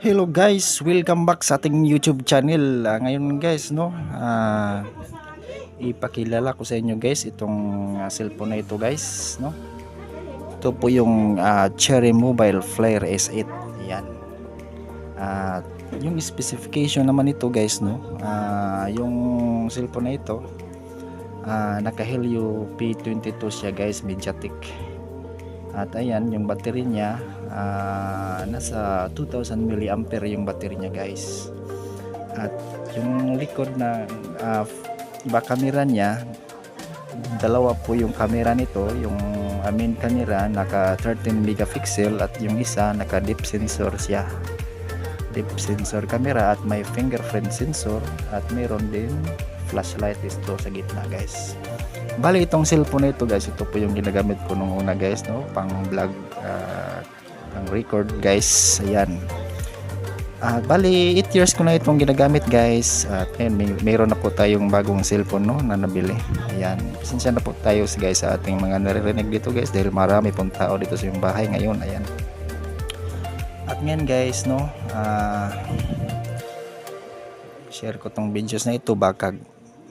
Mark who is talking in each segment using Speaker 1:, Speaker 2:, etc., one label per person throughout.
Speaker 1: Hello guys, welcome back sa ating YouTube channel. Ah, ngayon guys, no, ah, ipakilala ko sa inyo guys itong ah, cellphone na ito guys, no. Ito po yung ah, Cherry Mobile Flare S8. Yan. At yung specification naman ito guys, no, ah, yung cellphone na ito, ah, naka Helio P22 siya guys, Mediatek. At ayan, yung battery niya ah, nasa 2000 mAh yung battery niya guys. At yung likod na ah, iba camera niya, dalawa po yung camera nito, yung ah, main camera naka 13 megapixel at yung isa naka deep sensor siya. Deep sensor camera at may fingerprint sensor at mayroon din flashlight ito sa gitna guys. Bali itong cellphone na ito guys, ito po yung ginagamit ko nung una guys, no, pang vlog, ah, pang record guys, ayan. At bali 8 years ko na itong ginagamit guys, at ngayon may, mayroon na po tayong bagong cellphone no, na nabili. Ayan, pasensya na po tayo guys sa ating mga naririnig dito guys, dahil marami pong tao dito sa yung bahay ngayon, ayan. At ngayon guys, no, ah, share ko tong videos na ito baka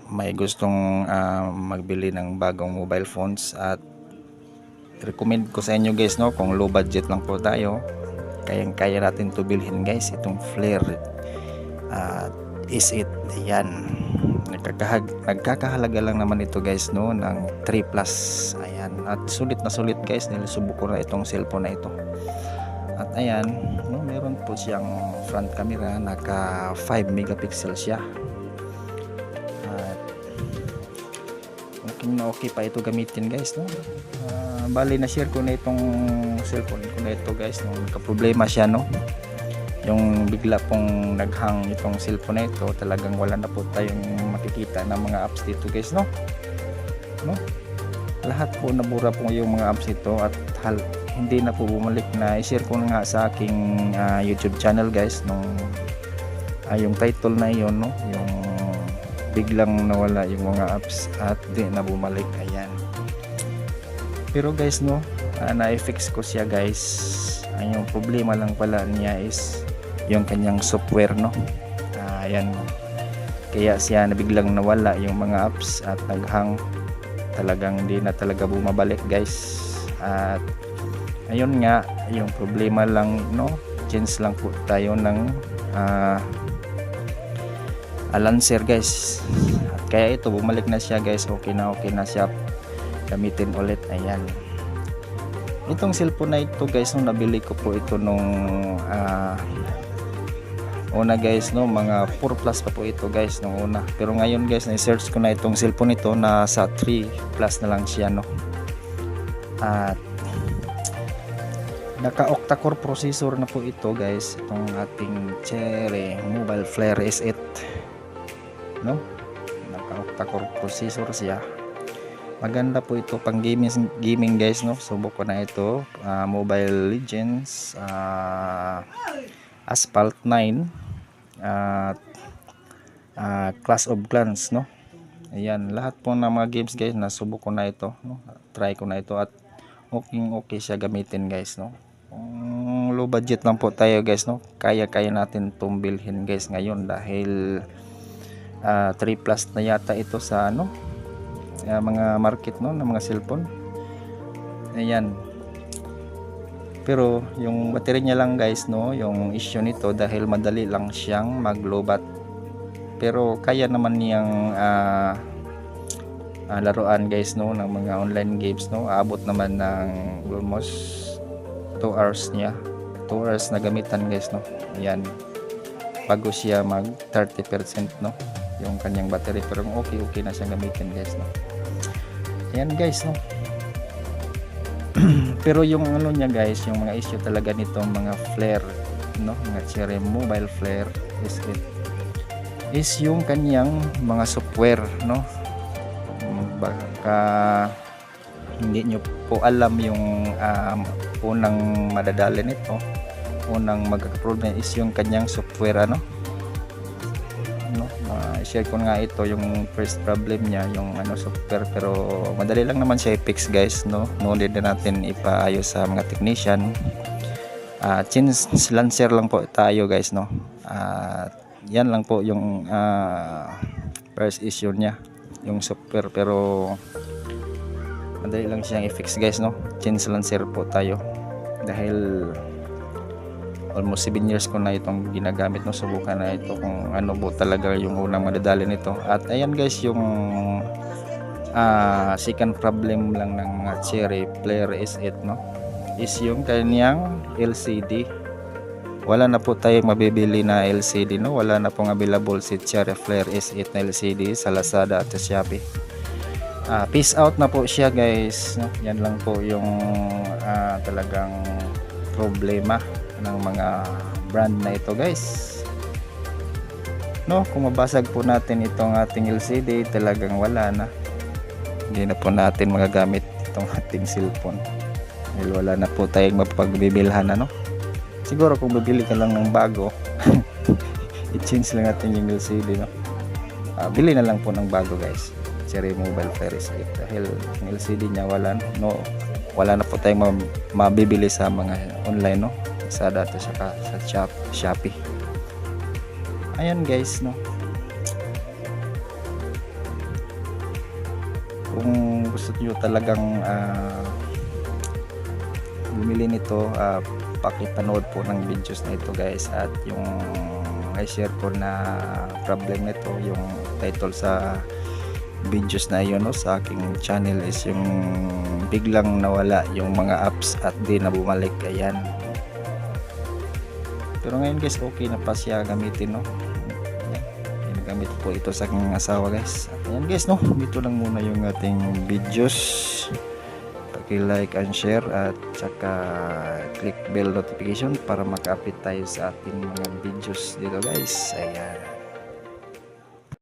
Speaker 1: may gustong ah, magbili ng bagong mobile phones at recommend ko sa inyo guys no kung low budget lang po tayo kayang kaya natin to bilhin guys itong flare. At is it ayan nagkakahag, nagkakahalaga lang naman ito guys no ng 3 plus. Ayan at sulit na sulit guys nilusubok ko na itong cellphone na ito. At ayan no, meron po siyang front camera naka 5 megapixel siya na okay pa ito gamitin guys no? Ah, bali na share ko na itong cellphone ko na ito guys nung problema siya no? Yung bigla pong naghang itong cellphone na ito talagang wala na po tayong makikita ng mga apps dito guys no? No? Lahat po nabura po yung mga apps ito at hal, hindi na po bumalik na i-share ko nga sa aking ah, YouTube channel guys nung ah, yung title na yun no? Yung biglang nawala yung mga apps at di na bumalik ayan. Pero guys no ah, na-fix ko siya guys. Ang yung problema lang pala niya is yung kanyang software no? Ah, ayan. Kaya siya na biglang nawala yung mga apps at naghang talagang hindi na talaga bumabalik guys. At ayun nga yung problema lang no? Change lang po tayo ng ah alancer guys. Kaya ito bumalik na siya guys. Okay na okay na siya. Gamitin ulit. Ayan. Itong cellphone na ito guys nung nabili ko po ito nung ah, una guys no mga 4 plus pa po ito guys nung una. Pero ngayon guys na-search ko na itong cellphone ito na sa 3 plus na lang siya no. At naka octa-core processor na po ito guys itong ating Cherry Mobile Flare S8 no? Naka octa-core processor siya. Maganda po ito pang gaming gaming guys no? Subok ko na ito. Ah, Mobile Legends ah, Asphalt 9 at ah, Clash of Clans no? Ayan lahat po ng mga games guys nasubok ko na ito no? Try ko na ito at okay okay siya gamitin guys no? Low budget lang po tayo guys no? Kaya kaya natin itong bilhin guys ngayon dahil ah, 3 plus na yata ito sa ano ah, mga market no ng mga cellphone. Ayan. Pero yung battery niya lang guys no yung issue nito dahil madali lang siyang maglobat. Pero kaya naman niyang ah, ah, laruan guys no ng mga online games no. Aabot naman ng almost 2 hours niya. 2 hours na gamitan guys no. Ayan. Bago siya mag 30% no yung kanyang battery pero okay okay na siyang gamitin guys no? Ayan guys no? Pero yung ano niya guys yung mga issue talaga nito mga flare no? Mga cherry mobile flare is it is yung kanyang mga software no? Baka hindi nyo po alam yung um, unang madadali nito unang magkakaproblem is yung kanyang software ano? no share ko nga ito yung first problem niya yung ano software. Pero madali lang naman siya i-fix guys no? No na natin ipaayos sa mga technician. Ah, change lancer lang po tayo guys no. At yan lang po yung ah, first issue niya, yung super pero madali lang siyang i-fix guys no. Change lancer po tayo. Dahil almost 7 years ko na itong ginagamit no subukan na ito kung ano po talaga yung unang madadali nito. At ayan guys yung ah second problem lang ng cherry player S8 no? Is yung kanyang LCD wala na po tayong mabibili na LCD no? Wala na pong available si Cherry Flare S8 na LCD sa Lazada at sa Shopee. Ah, peace out na po siya guys no? yan lang po yung ah, talagang problema ng mga brand na ito guys. No kung mabasag po natin itong ating LCD talagang wala na. Hindi na po natin magagamit itong ating cellphone. Dahil wala na po tayong mapagbibilhan ano? Siguro kung bibili ka lang ng bago i-change lang natin yung LCD no? Ah, bili na lang po ng bago guys. Cherry Mobile Ferris 8 dahil yung LCD niya wala no wala na po tayong ma- mabibili sa mga online no sa data sa sa shop, Shopee. Ayan guys no? Kung gusto niyo talagang ah, bumili nito uh, pakipanood po ng videos na ito guys at yung i-share ko na problem nito yung title sa videos na yun no, sa aking channel is yung biglang nawala yung mga apps at di na bumalik. Ayan pero ngayon guys okay na pa siya gamitin no? Ginagamit po ito sa aking asawa guys. At ayan guys no? Dito lang muna yung ating videos. Paki-like and share at saka click bell notification para maka-update tayo sa ating mga videos dito guys. Ayan